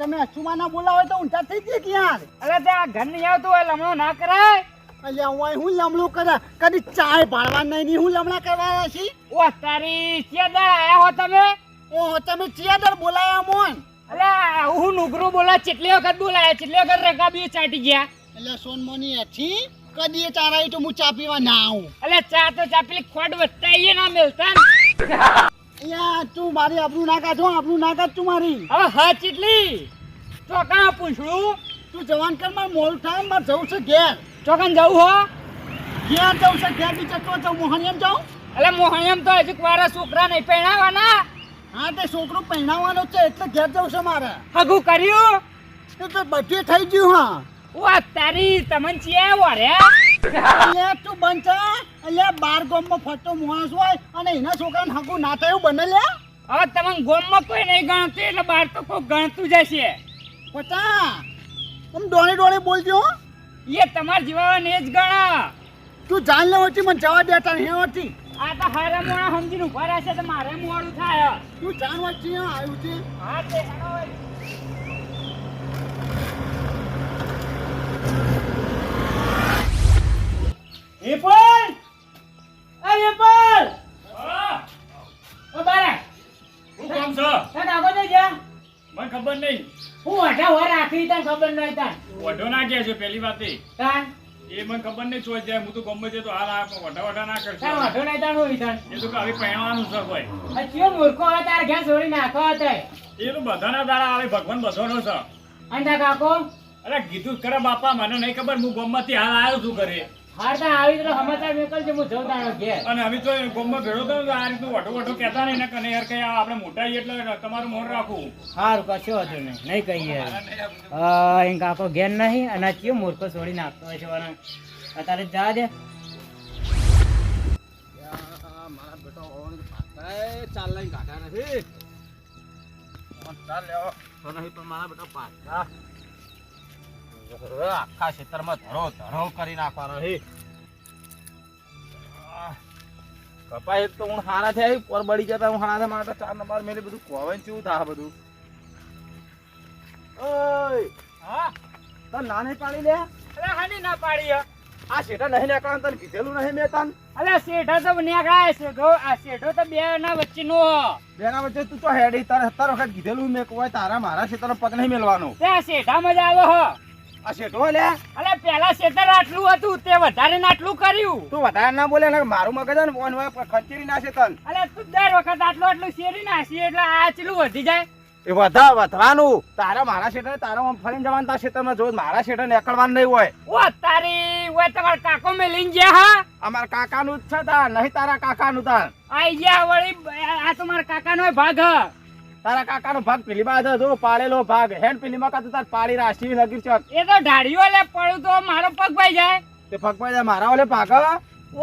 તમે અચુમા ના બોલાવો તો ઊંધા થઈ ગઈ ક્યાં અરે તે આ ઘર નહીં આવતું હોય લમણો ના કરાય? અલ્યા હું હું લમણું કરે? કદી ચાય ભાળવા નહીં ની હું લમણા કરવા છી? ઓ તારી ચિયાદર આયા હો તમે? ઓ તમે ચિયાદર બોલાયા મોન અરે હું નુગરો બોલા ચેટલી વખત બોલાયા ચેટલી વખત રકાબી ચાટી ગયા. એટલે સોનમોની હતી કદી એ ચારાય તો હું ચા પીવા ના આવું. અલે ચા તો ચા પેલી ખોટ વધતા ના મેલતા અહીંયા તું મારી આપણું ના કાઢો આપણું ના કાઢ તું મારી. હવે હા ચીટલી. ચોકા પૂછડું? તું જવાન કર મારે થાય મારે જવું છે ઘેર. ચોકાન જવું હો? ઘેર જવું છે ઘેર બી જાઉં મોહનિયમ જાઉં. એટલે મોહનિયમ તો હજુ મારા છોકરા નહીં પહેણાવાના? હા તે છોકરો પહેણાવવાનો છે એટલે ઘેર જવું છે મારે. હગું કર્યું? તો બધે થઈ ગયું હા. ઓ તારી તમને ચિયા વળ્યા અલ્યા તું બંચા અલ્યા બાર ગોમમાં ફરતો માણસ હોય અને એના છોકરાને હકું ના થયું બને લ્યા હવે તમને ગોમમાં કોઈ નહીં ગણતું એટલે બાર તો કોઈ ગણતું જશે. પચા તમે ડોળે ડોળે બોલજો. એ તમારા જીવાને જ ગણા. તું જાણ લે હોતી મને જવા દેતા નહીં હોતી આ તો હારા મોણા સમજીને ઊભા રહેશે તો મારે મોડું થાય. તું જાણ વચ્ચે આવ્યું છે. હા તે હવે. વિપુલ! એ વિપુલ! ઓ બારે, શું કામ છે તાર કાકો ને જા. મને ખબર નહીં હું અઢા વાર રાખી તને ખબર નહીં તાન. વઢો ના છે પહેલી વાત એ એ મને ખબર નહીં ચોઈ જાય હું તો ગમે તે તો હાલ આ વઢા વઢા ના તાર કરશે વાંધો નહીં તાન હોય તાન. એ તો હવે પહેણવાનું છે કોઈ આ ચિયો મૂર્ખો હોય તાર ઘેર છોડી નાખો હતો. એ તો બધાના દાડા આવે ભગવાન બધાનો છે અને તાર કાકો અરે કીધું કરે બાપા મને નહીં ખબર હું ગોમમાંથી હાલ આવ્યો છું ઘરે હાર આવી તો સમાચાર મોકલજે હું જઉં તારો ઘેર. અને તો ગોમમાં ભેળો થયો તો આ રીતનું વઢો વઢો કહેતા નહીં ને કને યાર કઈ આપણે મોટા છીએ એટલે તમારું મોન રાખવું. સારું કશો હતો નહીં. નહીં કહીએ. હા એમ કાકો ઘેર નહીં અને આ ચિયો મૂર્ખો છોડી નાખતો હોય છે વાળા. અત્યારે જા દે. મારા બેટો ચાલ લઈને કાઢા નથી ચાલ લેવો. તો નહીં પણ મારા બેટો પાછા. આખા ખેતરમાં ધરો ધરો કરી નાખવાનો છે કપાય તો હું હારા થયા પર બળી જતા હું હારા માટે ચાર નંબર મેલે બધું કોવાય કેવું થાય બધું. ઓય હા? તને ના નહીં પાડી લે? અરે હાની ના પાડી આ શેઠા નહીં નીકળવાનું તને કીધેલું નહીં મેં તને અરે શેઠા તો નીકળાય શેઠો આ શેઠો તો બે ના વચ્ચેનો બે બેના વચ્ચે તું તો હેડી તારે સત્તર વખત કીધેલું મેં કોઈ તારા મારા ખેતરનો પગ નહીં મેલવાનો. તે શેઠા મજા આવે હો. આ શેઠો લે. અરે પેલા શેતર આટલું હતું તે વધારે ને આટલું કર્યું. તું વધારે ના બોલે ને મારું મગજ ને ફોન ખંચેરી નાખે તન. અલે તું દર વખત આટલું આટલું શેરી નાખી એટલે આ ચેટલું વધી જાય. એ વધા વધવાનું. તારા મારા શેઠર તારા આમ ફરીને જવાનું તારા ખેતરમાં જો મારા શેઠે નીકળવાનું નહીં હોય. ઓ તારી તમારા કાકો મેં લઈને ગયા હા? અમારા કાકાનું જ છે તાર નહીં તારા કાકાનું તાર. આઈ ગયા વળી આ તો મારા કાકાનો ભાગ હ. તારા કાકાનો ભાગ પેલી બાજુ હતો પાડેલો ભાગ. હેન પેલી માં કાતું તાર પાડી રાશી લગી ચક એ તો ઢાળીઓ લે પડું તો મારો પગ ભાઈ જાય. તે પગ ભાઈ જાય મારા ઓલે ભાગ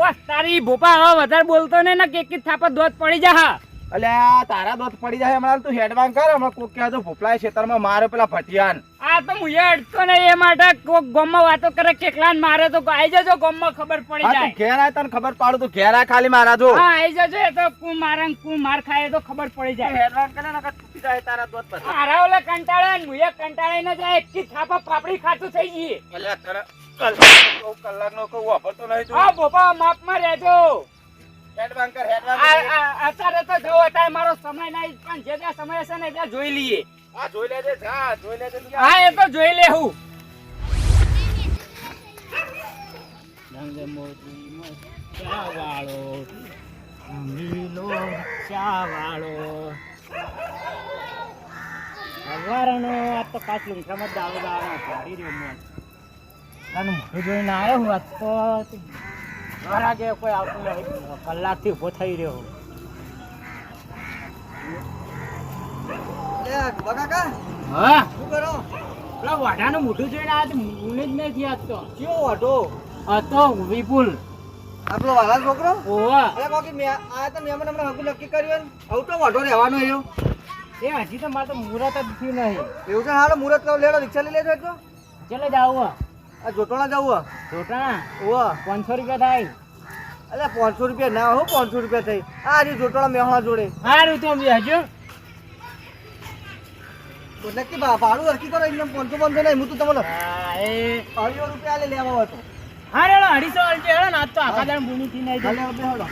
ઓ તારી ભોપા હવે વધારે બોલતો ને કે કેક થાપા દોત પડી જા હા. અલ્યા તારા દોત પડી જાય હમણાં તું હેડવાન કર. હમણાં કોક કહેતો ભોપલાય ખેતરમાં મારો પેલા ભટિયાન. આ તો હું અડતો ને એ માટે કોક ગોમમાં વાતો કરે કેટલા મારે તો આઈ જજો ગોમમાં ખબર પડી જાય. ઘેર આય તને ખબર પાડું તો ઘેર આય ખાલી મારા જો. હા આઈ જજો એ તો કુ મારે કુ માર ખાય તો ખબર પડી જાય. હેડવાન કરે ને તૂટી જાય તારા દોત પર મારા ઓલે કંટાળે ને મુએ કંટાળે ને જાય એક થાપા પાપડી ખાતું થઈ ગઈ. એટલે તને કલાક કલાકનો કહું વાપરતો નહીં તું હા ભોપા માપમાં રહેજો. હેડવાન કર હેડવાન આ- અત્યારે તો જો અત્યારે મારો સમય નહીં પણ જે ત્યાં સમય હશે ને ત્યાં જોઈ લઈએ. આ જોઈ લેજે જા જોઈ લેજે હા એ તો જોઈ લેવું રંગ મોતીનો ચાવાળો લીલો ચાવાળો સવારનો આ તો કાચલું લુંખામાં દાવો દાવાનો પાડી રહ્યો મોન અને મોઢું જોઈને આવ્યો હું આજ તો મારા કે કોઈ આવતું નહીં કલાકથી ઊભો થઈ રહ્યો. હા? શું કરો? પેલા વાઢાનું મોઢું જોઈને આજ મૂને જ નહીં થયા તો. કયો વાઢો? હતો વિપુલ. આપણો વાલા છોકરો? ઓવા અરે કોકી મે આ તો મેમન હમણાં નક્કી કર્યું ને આવું તો રહેવાનો એવો એ હજી તો મારે તો મુહૂર્ત જ થયું નહીં. એવું છે? હાલો મુહૂર્ત કરો. લેડો રિક્ષા લઈ લેજો એટલો. ચલો જાવ આ જોટોણા જવું જોટોણા? ઓવા પાંચસો રૂપિયા થાય. અલ્યા પાંચસો રૂપિયા ના હો પાંચસો રૂપિયા થઈ. આ હજી જોટોણા મેહણા જોડે. સારું તો હજુ. નક્કી ભાડું હરકી કરો એકદમ પાંચસો પાંચસો નહીં હું તો તમને હા, એ અઢીસો રૂપિયા લે લેવા હતો હા રેડો અઢીસો હેડો ને આજ તો આખા દાડો નહીં આપણે હેડો.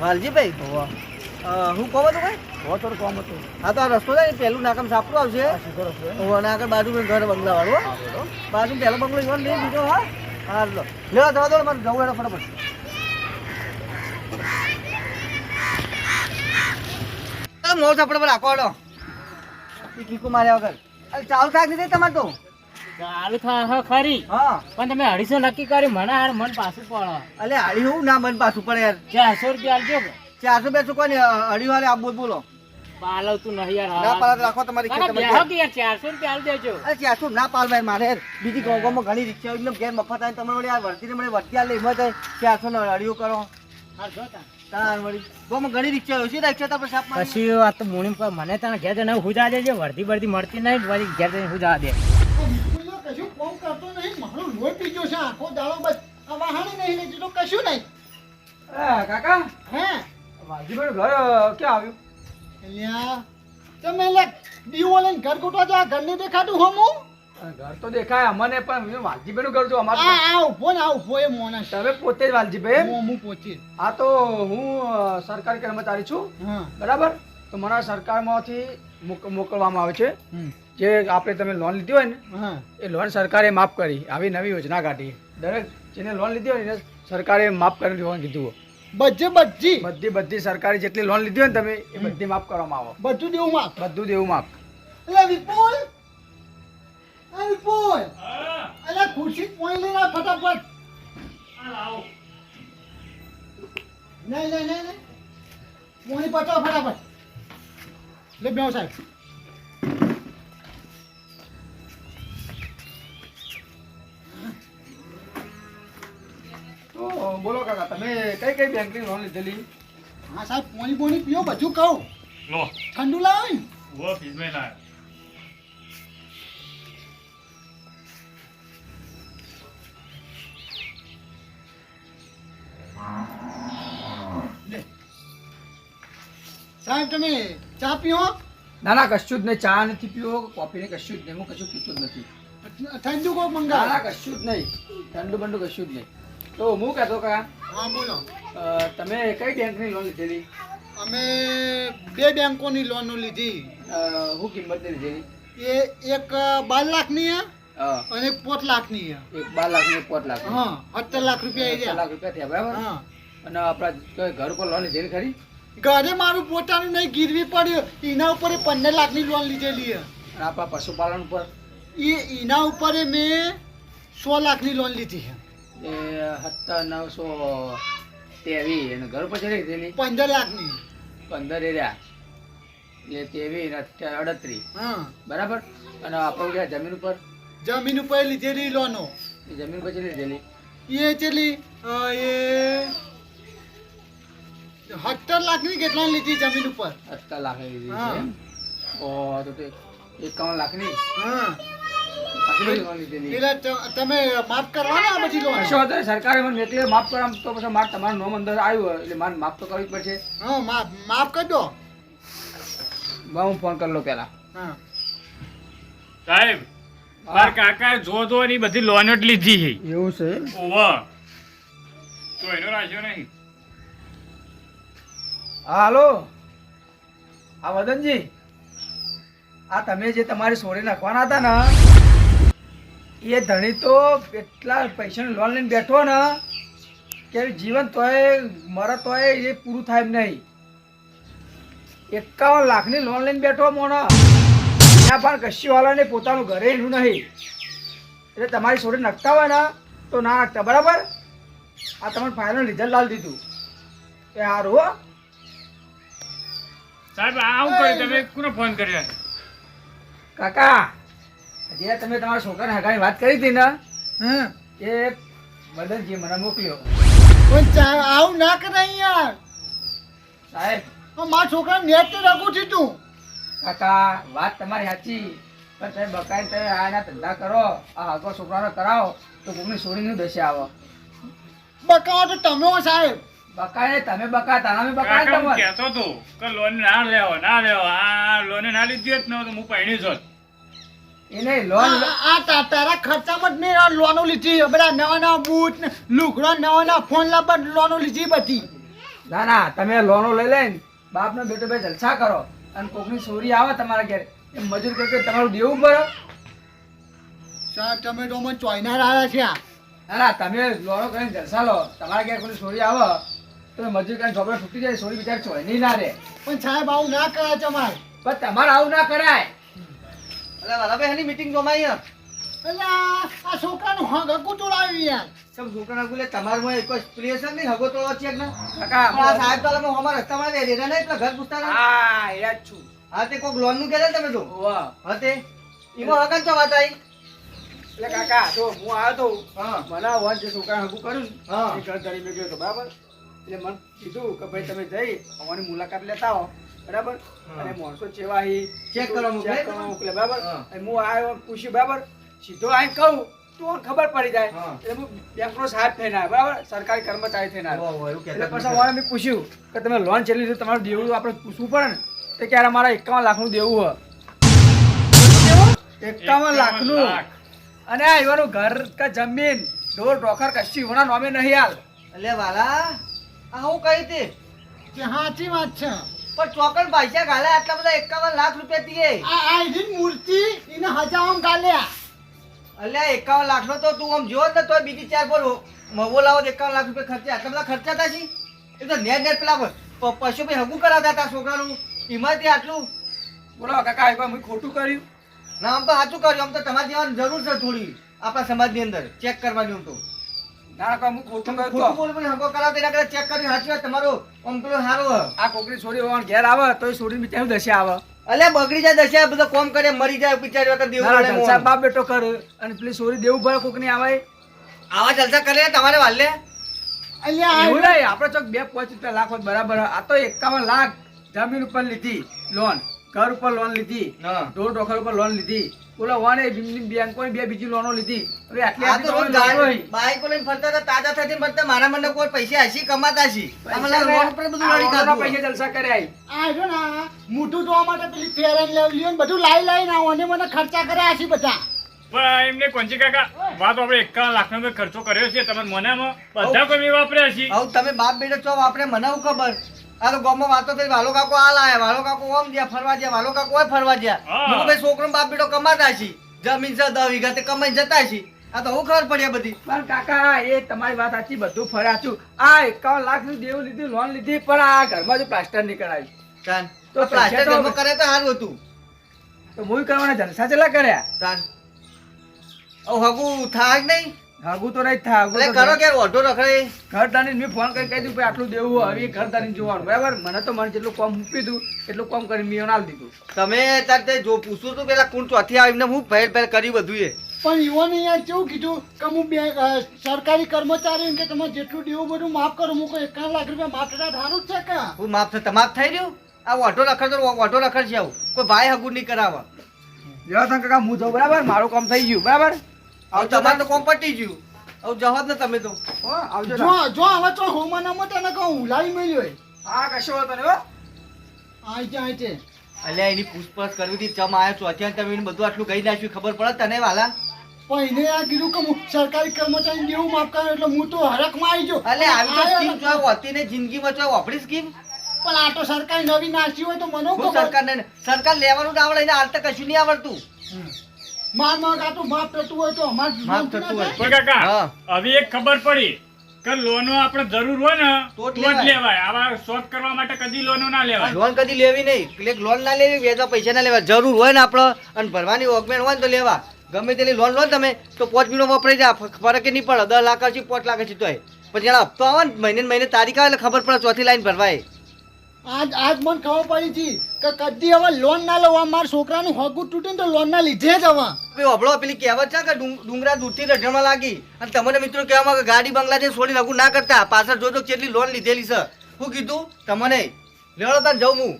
વાલજીભાઈ અ, હું કહો હતું ભાઈ? બહુ થોડું કોમ હતું. હા તો આ રસ્તો છે પેલું નાકામ સાપરું આવશે. અને આગળ બાજુ ઘર બંગલા વાળું બાજુ પહેલો બંગલો જોવા નહીં બીજો હા. હા લો. લેવા જવા દો મારે જવું એના ફટાફટ. મોં ઝાપડ પર રાખો કીકુ માર્યા વગર. અરે ચાલુ થાક નહીં તમારે તો. ચાલુ થા હા ખરી. હા. પણ તમે અઢીસો નક્કી કર્યું મને હાર મન પાછું પડે. અલે હાડી હું ના મન પાછું પડે યાર. ચારસો રૂપિયા આલજો ચારસો બેસો કોઈ અઢી વાળે આપ બોલ પાલવતું નહીં યાર ના હા. રાખો તમારી યાર ચારસો રૂપિયા આલી દેજો. અરે ચારસો ના પાલવાય મારે. બીજી ગામ ગામમાં ઘણી રિક્ષા એકદમ ઘેર મફત આવે તમારે યાર વર્તીને મને વર્તી આલે એમાં ચારસો ને અઢીઓ કરો. પછી આ તો. મુણી મને તને ઘેર જઈને દેજો. વર્ધી વર્ધી મળતી નહીં વળી ઘેર જઈને હુજા દે. કશું કોમ કરતો નહીં. મારો લોહી પીજો છે. આખો દાડો બસ આ વાહણી નહીં લેતી તો કશું નહીં. કાકા? હે? વાલજીભાઈ ઘર ક્યાં આવ્યું? અલ્યા તમે લે દીવો લઈને ઘર ગોટવા જો આ ઘર નહીં દેખાતું હમું? ઘર તો દેખાય અમને પણ વાલજીભાઈ નું ઘર જો અમારું આ ઊભો ને આ ઊભો એ મોણસ તમે પોતે જ વાલજીભાઈ હું હું પહોંચી આ તો હું સરકારી કર્મચારી છું બરાબર? તો મને સરકારમાંથી મોકલવામાં આવે છે. જે આપણે તમે લોન લીધી હોય ને એ લોન સરકારે માફ કરી આવી નવી યોજના કાઢી. દરેક જેને લોન લીધી હોય ને સરકારે માફ કરી દેવાનું કીધું બધી બધી. બધી બધી સરકારી જેટલી લોન લીધી હોય ને તમે એ બધી માફ કરવામાં આવો. બધું દેવું માફ. બધું દેવું માફ. એટલે વિપુલ હા, અલ્યા ખુરશી પોઈ લઈને આવ ફટાફટ. આ લાવો. નહીં નહીં નહીં નહીં પોણી પચાવ ફટાફટ. લે બેહો સાહેબ. તો બોલો કાકા તમે કઈ કઈ બેંકની લોન લીધેલી? હા સાહેબ પોણી પોણી પીઓ બધું કહું. લો. ઠંડુ લાવો ને. ઊભો મેં લાયો. સાહેબ તમે ચા પીઓ? ના ના કશું જ નહીં. ચા નથી પીવો કોફી ને કશું જ નહીં. હું કશું પીતો જ નથી. ઠંડુ કોક મંગા ના કશું જ નહીં. ઠંડુ બંડુ કશું જ નહીં. તો હું કહેતો કા હા બોલો. તમે કઈ બેંકની લોન લીધેલી? અમે બે બેંકોની લોનો લીધી. હું શું કિંમતની લીધેલી? એ એક બાર લાખની અને એક પાંચ લાખની એક બાર લાખની પાંચ લાખ હા સત્તર લાખ રૂપિયા લાખ રૂપિયા થયા બરાબર? હા. અને આપણા ઘર પર લોન લીધેલી ખરી? ઘરે મારું પોતાનું નહીં ગીરવી પડ્યું. એના ઉપર પંદર લાખની લોન લીધેલી છે. આપણા પશુપાલન ઉપર? એ એના ઉપર મેં સો લાખની લોન લીધી છે. એ સત્તર નવસો તેવી અને ઘર પછી રહી લીધેલી? પંદર લાખની. પંદર એ રહ્યા. એટલે તેવી અડત્રીસ. હા. બરાબર? અને આપણે જમીન ઉપર? જમીન ઉપર લીધેલી લોનો જમીન પછી લીધેલી? એ ચેલી એ સત્તર લાખની કેટલા લીધી જમીન ઉપર? સત્તર લાખ લીધી હા. છે? ઓ તો તે એકાવન લોન એટલે તમે માફ કરવાના પછી લોન? કશો વાંધો સરકારે મને એટલે માફ કરવા તો પછી મારે તમારું નામ અંદર આવ્યું એટલે મારે માફ તો કરવી જ પડશે. હા માફ માફ કરી દો. બા હું ફોન કરી લો પેલા હા. સાહેબ મારા કાકા જો જો ની બધી લોન જ લીધી છે. એવું છે? ઓવા તો એનો રાખ્યો નહીં. હા હાલો. હા, વદનજી. આ તમે જે તમારી સોરી નાખવાના હતા ને, એ ધણી તો એટલા પૈસાની લોન લઈને બેઠો ને, કે જીવન તોય, મરે તોય એ પૂરું થાય નહીં. એકાવન લાખની લોન લઈને બેઠો મોને. ત્યાં પણ કશીવાળાને પોતાનું ઘરે એનું નહીં. એટલે તમારી સોરી નખતા હોય ને, તો ના નાખતા, બરાબર? આ તમને ફાઇનલ રિઝલ્ટ લાવી દીધું. એ સારું હો. સાહેબ આવું તમે કોને ફોન કર્યો કાકા જે તમે તમારા છોકરાને હગાની વાત કરી હતી ને હા એ મદનજી મને મોકલ્યો. પણ ચા- આવું ના કરાય યાર. સાહેબ મારા છોકરા નેટ તો રાખું છું તું. કાકા વાત તમારી સાચી પણ તમે બકાઈને તમે આના ધંધા કરો આ હગો છોકરાને કરાવો તો કોકની છોડીની દશા આવો. બકાવો તો તમે સાહેબ. બકાય તમે બકા તમે કહેતો કે લોન ના લેવો ના લેવો. આ લોન ના લીધી હોત ને તો હું પૈણી જોત એ લોન આ- આ તારા ખર્ચામાં જ નહીં લોનો લીધી. બધા નવા નવા બૂટ ને લુગડો નવા નવા ફોન લાવવા લોનો લીધી બધી. ના ના તમે લોનો લઈ લઈને બાપનો બેટો બે જલસા કરો. અને કોકની સોરી આવે તમારા ઘેર એ મજૂર કરકે તમારું દેવું ભરો સાહેબ તમે તો ચોઈનાર આવ્યા છે. ના તમે લોનો કરીને જલસા લો. તમારા ઘેર કોઈ સોરી આવે તો મજૂર કરીને ઝોપડા ફૂટી જાય સોરી બિચાર છો નહીં ના રે પણ સાહેબ આવું ના કરાય તમારે. પણ તમારે આવું ના કરાય. અલે વાલાભાઈ એની મીટિંગ જમાઈ યાર એટલે આ છોકરાનું હગ હકું તોડાવ્યું યાર. સબ છોકરા ગુલે તમારું માં કોઈ સ્પ્રેશન નહીં હગો તોડવા છે ને? કાકા આ સાહેબ તો અમે અમાર રસ્તામાં દે દેના નહીં એટલે ઘર પૂછતા હા યાદ જ છું. હા તે કોક લોનનું કહેતા તમે તો? વાહ હા તે? ઈમાં હગન તો વાત આવી એટલે કાકા તો હું આવ્યો તો હા. મને વન જે છોકરા હગું કર્યું ને, હા. એ ઘર ધરી મેં ગયો તો બરાબર? એટલે મને કીધું કે ભાઈ તમે જઈ અમારી મુલાકાત લેતા આવો. બરાબર? અને માણસો ચેવા ચેક કરવા મોકલે? બરાબર? હું. આવ્યો પૂછ્યું બરાબર? સીધો આવીને કહું તો ખબર પડી જાય. એટલે હું બેંકનો સાહેબ થઈને આવ્યો બરાબર? સરકારી કર્મચારી થઈને આવ્યો. એટલે પછી વાળા મેં પૂછ્યું કે તમે લોન ચેલી લીધું તમારું દેવું આપણે પૂછવું પડે ને. તો ક્યારે અમારા એકાવન લાખનું દેવું હોય. એકાવન લાખનું. લાખ. અને આ એવાનું ઘર કે જમીન ઢોર ઢોકર કશું હોના નોમે નહીં હાલ. અલે વાલા આ હું કહી તે કે સાચી વાત છે. પણ ચોકડ પૈસા ગાલ્યા આટલા બધા એકાવન લાખ રૂપિયા દીએ. આ આ એની મૂર્તિ એને હજામ ગાલ્યા. અલ્યા એકાવન લાખ નો તો તું આમ જો ને તો બીજી ચાર પર મવો લાવો એકાવન લાખ રૂપિયા ખર્ચા. આટલા બધા ખર્ચા હતા છી? એ તો નેટ નેટ પેલા પશુ ભાઈ હગું કરાતા હતા છોકરાનું. એમાંથી આટલું. બોલો કાકા એક વાર ખોટું કર્યું. ના આમ તો સાચું કર્યું. આમ તો તમારે જવાની જરૂર છે થોડી. આપણા સમાજની અંદર. ચેક કરવાની હું તો. ના હું ખોટું તો. બોલ હગો ચેક કરી સાચી વાત તમારો આમ પેલો સારો આ કોકની છોરી હોવાનું ઘેર આવે તો એ છોરી બી ત્યાં આવે. અલ્યા બગડી જાય દશા બધો કોમ કરે મરી જાય બિચારી વખત દેવું પડે જલસા બાપ બેટો કર અને પેલી છોરી દેવું ભરે કોકની આવે. આવા જલસા કરે તમારે વાલે. અહીંયા એવું નહીં આપણે ચોક બે પાંચ લાખ બરાબર આ તો એકાવન લાખ જમીન ઉપર લીધી લોન ઘર ઉપર લોન લીધી. ઢોર ઢોકર ઉપર લોન લીધી. ઓલા વાને બેંક કોઈ બે બીજી લોનો લીધી. અરે આટલી ગાડી- લઈને ફરતા હતા, તાજા થતી ફરતા મારા મને કોઈ પૈસા હસી કમાતા હસી લોન પર બધું લડી કાઢો. પૈસા જલસા કર્યા આ જો ના આ જોવા માટે પેલી ફેરન લવલી ને બધું લાઈ લાઈ ના અને મને ખર્ચા કર્યા છે બધા. પણ એમને કોંચી કાકા વાત આપણે એકાવન લાખ નો ખર્ચો કર્યો છે તમે મને બધા કોઈ વાપર્યા છે તમે બાપ બેટા છો આપણે મને ખબર? આ તો ગામમાં વાતો થઈ વાલો કાકો આ લાયા વાલો કાકો ઓમ ગયા ફરવા ગયા વાલો કાકો ઓય ફરવા ગયા મને ભાઈ છોકરો બાપ બેટો કમાતા છે. જમીન છે દસ વીઘા તે કમાઈ જતા છે. આ તો હું ખબર પડી આ બધી. પણ કાકા એ તમારી વાત સાચી બધું ફરાચું આ એકાવન લાખનું દેવું લીધું લોન લીધી પણ આ ઘરમાં જો પ્લાસ્ટર નહીં કરાયું તાન. તો પ્લાસ્ટર ઘરમાં કરે તો સારું હતું. તો હું કરવાના જલસા ચલા કર્યા? તાન. ઓ હગું થાય નહીં. હાગું તો નહીં થાય હાગું એટલે કરો કે ઓટો રખડે. ઘરદાની મેં ફોન કરી કહી દઉં કે આટલું દેવું હવે એ જોવાનું. બરાબર? મને તો મને જેટલું કામ મૂકી દીધું એટલું કામ કરી મેં ના દીધું. તમે તાર જો પૂછું તો પેલા કોણ ચોથી આવી એમને હું ફેર ફેર કર્યું બધું એ પણ યુવાને અહીંયા કેવું કીધું કે હું બે સરકારી કર્મચારી કે તમે જેટલું દેવું બધું માફ કરો હું કોઈ એકાવન લાખ રૂપિયા માફ થતા સારું જ છે કે? હું માફ થતા માફ થઈ રહ્યું? આ ઓટો રખડ તો ઓઢો રખડ છે આવું. કોઈ ભાઈ હગું નહીં કરાવવા. તા કાકા હું જાઉં બરાબર? મારું કામ થઈ ગયું બરાબર? હવે તમારે તો કોમ પટી ગયું. હવે જવા ને તમે તો. આવજો જો જો હવે તો હોમાનામાં તને કહું ઉલાઈ મળ્યો હા કશો વાંધો ને હો. આઈ છે આઈ છે અલ્યા એની પૂછપરછ કરવી હતી ચમ છો? અત્યારે તમે બધું આટલું કહી નાખ્યું ખબર પડે તને વાલા? પણ એને આ કીધું કે સરકારી કર્મચારી દેવું માફ કરે એટલે હું તો હરખમાં આવી ગયો. અલે આવી તો સ્કીમ જો હોતી ને જિંદગીમાં જો વાપરી સ્કીમ? પણ આ તો સરકારી નવી નાસી હોય તો મને સરકાર સરકાર લેવાનું આવડે એને હાલ તો કશું નહીં આવડતું. માર માર આ માફ થતું હોય તો અમાર માફ થતું હોય. પણ કાકા હવે એક ખબર પડી કે લોનો આપણે જરૂર હોય ને તો જ લેવાય. લેવાય. આવા શોધ કરવા માટે કદી લોનો ના લેવાય. લોન કદી લેવી નહીં. એટલે લોન ના લેવી વેચવા પૈસા ના લેવા જરૂર હોય ને આપણો અને ભરવાની ઓગમેન્ટ હોય ને તો લેવા. ગમે તેની લોન લો ને તમે તો પાંચ મિનિટ વપરાઈ જાય. ફરક નહીં પડે. દસ લાખ છે પાંચ લાખ છે તોય. પછી એના હપ્તો આવે ને મહિને મહિને તારીખ આવે એટલે ખબર પડે ચોથી લાઈન ભરવાય. આજ આજ મને ખબર પડી હતી કે કદી હવે લોન ના લેવા મારા છોકરાનું હગું તૂટે ને તો લોન ના લીધે જ હવે. અભળો પેલી કહેવત છે કે ડુંગરા દૂધથી રઢણમાં લાગી. અને તમને મિત્રો કહેવામાં કે ગાડી બંગલા છે છોડી લગું ના કરતા. પાછળ જોજો કેટલી લોન લીધેલી છે. શું કીધું તમને લેવડો તાર જાઉં હું.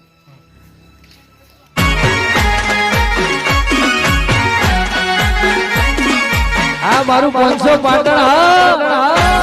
મારું પાંચસો પાટણ હા.